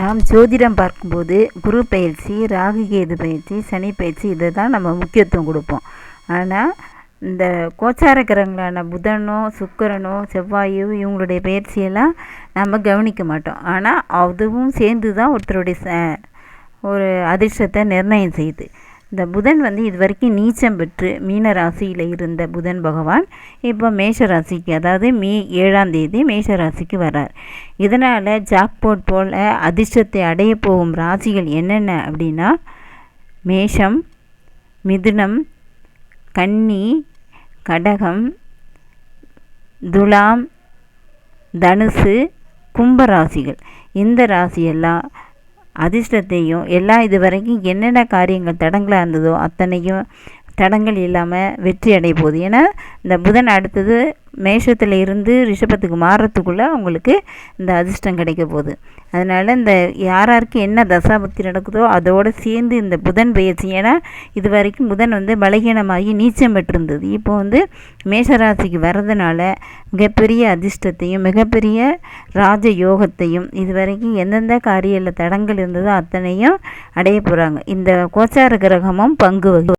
நாம் ஜோதிடம் பார்க்கும்போது குரு பயிற்சி ராகு கேது பயிற்சி சனி பயிற்சி இதை தான் நம்ம முக்கியத்துவம் கொடுப்போம். ஆனால் இந்த கோச்சார கிரகங்களான புதனோ சுக்கரனோ செவ்வாயோ இவங்களுடைய பயிற்சியெல்லாம் நம்ம கவனிக்க மாட்டோம். ஆனால் அதுவும் சேர்ந்து தான் ஒருத்தருடைய ச ஒரு அதிர்ஷ்டத்தை நிர்ணயம் செய்யுது. இந்த புதன் வந்து இது வரைக்கும் நீச்சம் பெற்று மீன ராசியில் இருந்த புதன் பகவான் இப்போ மேஷ ராசிக்கு அதாவது மே ஏழாம் தேதி மேஷ ராசிக்கு வர்றார். இதனால் ஜாக்போட் போல் அதிர்ஷ்டத்தை அடைய போகும் ராசிகள் என்னென்ன அப்படின்னா மேஷம் மிதுனம் கன்னி கடகம் துலாம் தனுசு கும்ப ராசிகள். இந்த ராசியெல்லாம் அதிர்ஷ்டத்தையும் எல்லாம் இது வரைக்கும் என்னென்ன காரியங்கள் தடங்களாக இருந்ததோ அத்தனையும் தடங்கள் இல்லாமல் வெற்றி அடைய போகுது. ஏன்னா இந்த புதன் அடுத்தது மேஷத்தில் இருந்து ரிஷபத்துக்கு மாறுறதுக்குள்ளே அவங்களுக்கு இந்த அதிர்ஷ்டம் கிடைக்க போகுது. அதனால் இந்த யாராருக்கு என்ன தசாபக்தி நடக்குதோ அதோடு சேர்ந்து இந்த புதன் பயிற்சி ஏன்னா இது வரைக்கும் புதன் வந்து பலகீனமாகி நீச்சம் பெற்றிருந்தது. இப்போ வந்து மேஷராசிக்கு வர்றதுனால மிகப்பெரிய அதிர்ஷ்டத்தையும் மிகப்பெரிய ராஜ யோகத்தையும் இது வரைக்கும் எந்தெந்த காரியத்தில் தடங்கள் இருந்ததோ அத்தனையும் அடைய போகிறாங்க இந்த கோச்சார கிரகமும் பங்கு வகி